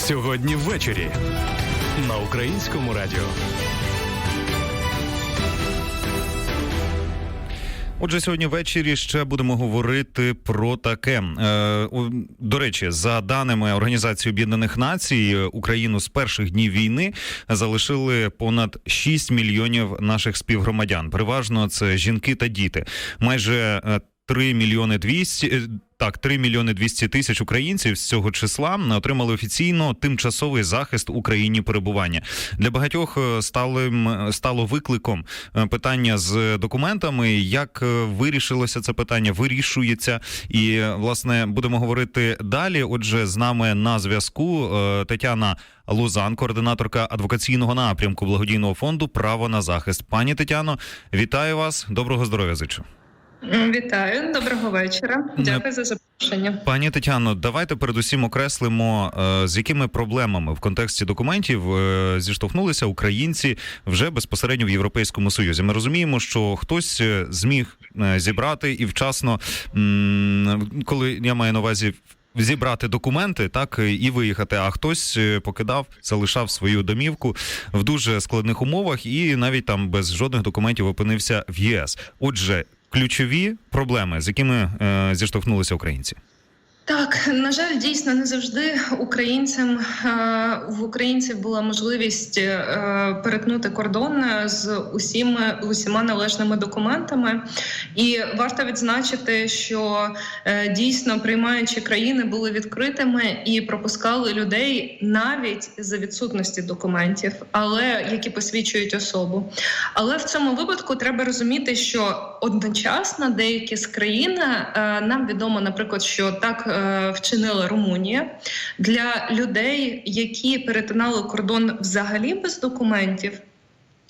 Сьогодні ввечері на українському радіо. Отже, сьогодні ввечері ще будемо говорити про таке. Е, до речі, за даними Організації Об'єднаних Націй, Україну з перших днів війни залишили понад 6 мільйонів наших співгромадян. Переважно це жінки та діти. Майже е, 3 мільйони 200, е, так, 3 мільйони 200 тисяч українців з цього числа отримали офіційно тимчасовий захист у країні перебування. Для багатьох е, сталим стало викликом е, питання з документами. Як е, вирішилося це питання? Вирішується, і е, власне будемо говорити далі. Отже, з нами на зв'язку е, Тетяна Лузан, координаторка адвокаційного напрямку благодійного фонду Право на захист. Пані Тетяно, вітаю вас. Доброго здоров'я зичу. Вітаю, доброго вечора. Дякую за запрошення. Пані Тетяно, давайте передусім окреслимо, е, з якими проблемами в контексті документів е, зіштовхнулися українці вже безпосередньо в Європейському Союзі. Ми розуміємо, що хтось е, зміг зібрати і вчасно, коли я маю на увазі. Зібрати документи, так і виїхати. А хтось покидав, залишав свою домівку в дуже складних умовах, і навіть там без жодних документів опинився в ЄС. Отже, ключові проблеми, з якими е, зіштовхнулися українці. Так, на жаль, дійсно не завжди українцям е, в українців була можливість е, перетнути кордон з усіма усіма належними документами. І варто відзначити, що е, дійсно приймаючі країни були відкритими і пропускали людей навіть за відсутності документів, але які посвідчують особу. Але в цьому випадку треба розуміти, що одночасно деякі з країн нам відомо, наприклад, що так вчинила Румунія для людей, які перетинали кордон взагалі без документів.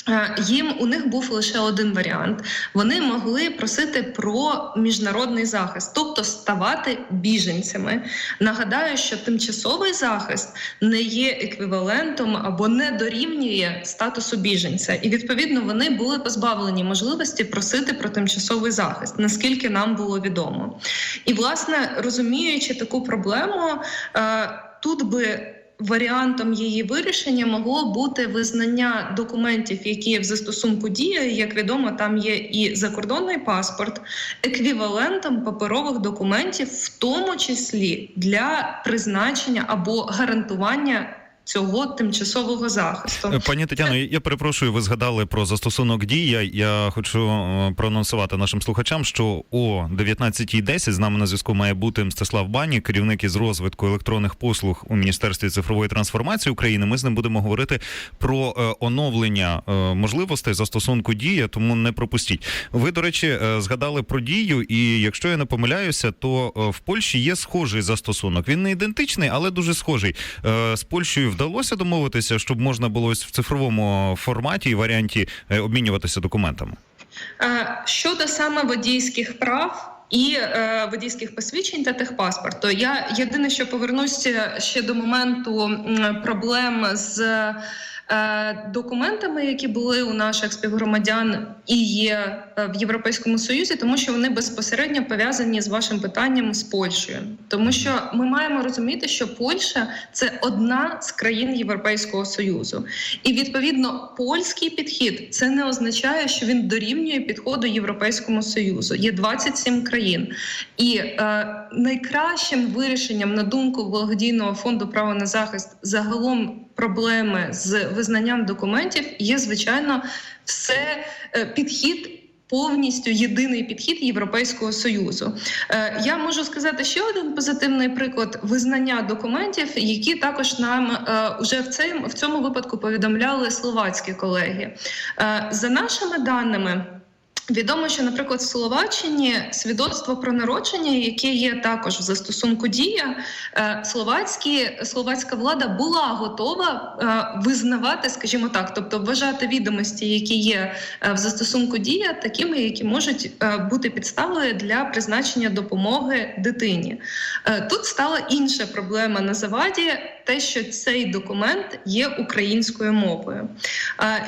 е, Їм у них був лише один варіант. Вони могли просити про міжнародний захист, тобто ставати біженцями. Нагадаю, що тимчасовий захист не є еквівалентом або не дорівнює статусу біженця, і відповідно вони були позбавлені можливості просити про тимчасовий захист, наскільки нам було відомо. І власне розуміючи таку проблему, е, тут би. Варіантом її вирішення могло бути визнання документів, які в застосунку діє. Як відомо, там є і закордонний паспорт, еквівалентом паперових документів, в тому числі для призначення або гарантування цього тимчасового захисту. Е, Пані Тетяно, я перепрошую, ви згадали про застосунок дія. Я хочу е, проанонсувати нашим слухачам, що о 19.10 з нами на зв'язку має бути Мстислав Бані, керівник із розвитку електронних послуг у Міністерстві цифрової трансформації України. Ми з ним будемо говорити про е, оновлення можливостей застосунку дія, тому не пропустіть. Ви, до речі, згадали про дію, і якщо я не помиляюся, то в Польщі є схожий застосунок. Він не ідентичний, але дуже схожий. З Польщею вдалося домовитися, щоб можна було ось в цифровому форматі і варіанті е, обмінюватися документами. Е, Щодо саме водійських прав. І е, водійських посвідчень та техпаспорту. Я єдине, що повернуся ще до моменту проблем з е, документами, які були у наших співгромадян і є е, в Європейському Союзі, тому що вони безпосередньо пов'язані з вашим питанням з Польщею, тому що ми маємо розуміти, що Польща це одна з країн Європейського Союзу, і відповідно польський підхід це не означає, що він дорівнює підходу Європейському Союзу. Є 27 країн, і е, найкращим вирішенням на думку благодійного фонду право на захист загалом проблеми з визнанням документів є звичайно все е, підхід. Повністю єдиний підхід Європейського союзу. Е, я можу сказати ще один позитивний приклад визнання документів, які також нам вже уже в цьому в цьому випадку повідомляли словацькі колеги. Е, за нашими даними. Відомо, що, наприклад, в Словаччині свідоцтво про народження, яке є також в застосунку дія, е, словацькі словацька влада була готова е, визнавати, скажімо так, тобто вважати відомості, які є е, в застосунку дія, такими, які можуть бути підставою для призначення допомоги дитині. Тут стала інша проблема на заваді, те, що цей документ є українською мовою.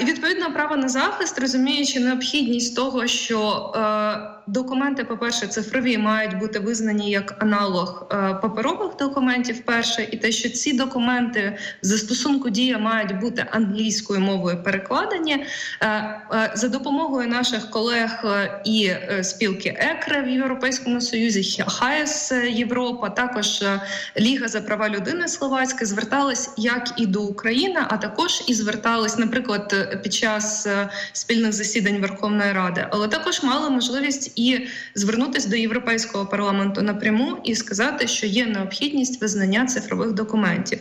І відповідно право на захист, розуміючи необхідність того, що е, документи, по-перше, цифрові мають бути визнані як аналог е, паперових документів. Перше, і те, що ці документи в застосунку дія мають бути англійською мовою перекладені. Е, е, за допомогою наших колег е, і е, спілки ЕКРЕ в Європейському Союзі, ХАЕС Європа, також е, Ліга за права людини Словацька звертались як і до України, а також і звертались, наприклад, під час е, спільних засідань Верховної Ради, але також мали можливість і звернутися до Європейського парламенту напряму і сказати, що є необхідність визнання цифрових документів.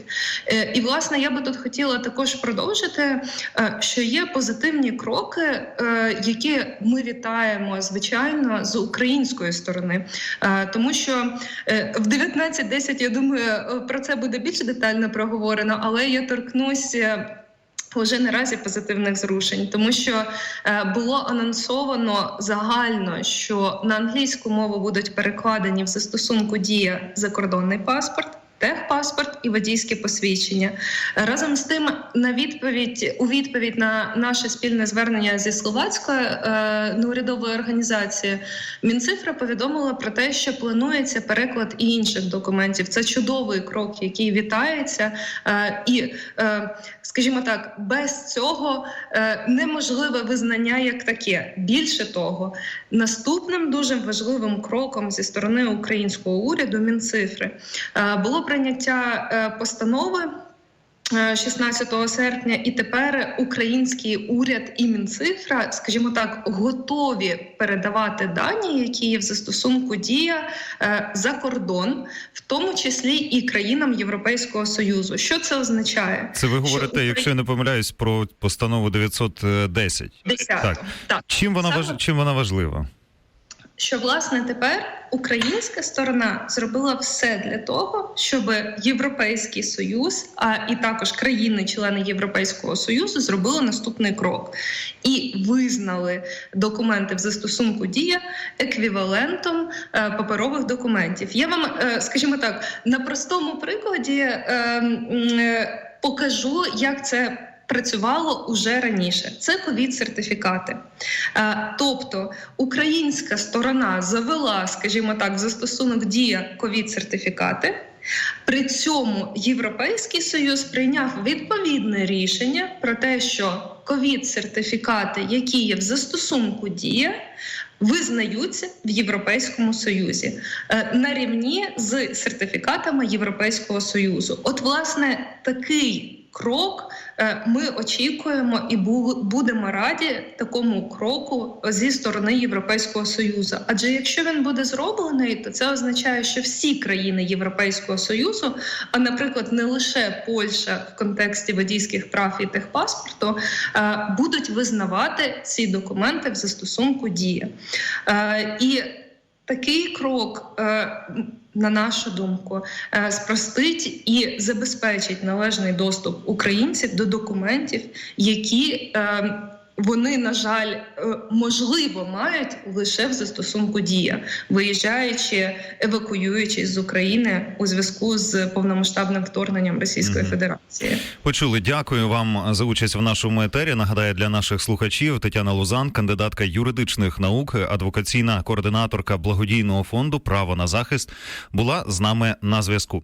Е, І власне я би тут хотіла також продовжити, е, що є позитивні кроки, е, які ми вітаємо звичайно з української сторони, тому що в 19.10, я думаю, про це буде більш детально проговорено, але я торкнуся. Уже наразі позитивних зрушень, тому що е, було анонсовано загально, що на англійську мову будуть перекладені в застосунку дія закордонний паспорт. Техпаспорт і водійське посвідчення разом з тим, на відповідь у відповідь на наше спільне звернення зі словацькою е, неурядовою організацією, Мінцифра повідомила про те, що планується переклад і інших документів. Це чудовий крок, який вітається, е, і е, скажімо так, без цього е, неможливе визнання як таке. Більше того, наступним дуже важливим кроком зі сторони українського уряду Мінцифри е, було прийняття е, постанови. е, 16 серпня, і тепер український уряд і Мінцифра, скажімо так, готові передавати дані, які є в застосунку дія е, за кордон, в тому числі і країнам Європейського союзу. Що це означає? Це ви говорите, Що якщо я не помиляюсь, про постанову 910. Десято. Так. так. Чим вона Саме- важ... чим вона важлива? Що власне тепер українська сторона зробила все для того, щоб Європейський Союз, а і також країни-члени Європейського Союзу зробили наступний крок і визнали документи в застосунку дія еквівалентом е, паперових документів. Я вам, е, скажімо так, на простому прикладі е, покажу, як це. Працювало уже раніше. Це ковід-сертифікати. Е, Тобто українська сторона завела, скажімо так, в застосунок дія ковід-сертифікати. При цьому Європейський Союз прийняв відповідне рішення про те, що ковід-сертифікати, які є в застосунку дія, визнаються в Європейському Союзі е, на рівні з сертифікатами Європейського Союзу. От, власне, такий крок ми очікуємо і будемо раді такому кроку зі сторони Європейського Союзу. Адже якщо він буде зроблений, то це означає, що всі країни Європейського Союзу, а наприклад, не лише Польща в контексті водійських прав і техпаспорту, е, будуть визнавати ці документи в застосунку дія. Е, І такий крок, е, на нашу думку, е, спростить і забезпечить належний доступ українців до документів, які е, вони, на жаль, е, можливо мають лише в застосунку дія, виїжджаючи, евакуюючись з України у зв'язку з повномасштабним вторгненням Російської Мгм. Федерації. Почули. Дякую вам за участь в нашому етері. Нагадаю для наших слухачів Тетяна Лузан, кандидатка юридичних наук, адвокаційна координаторка благодійного фонду Право на захист, була з нами на зв'язку.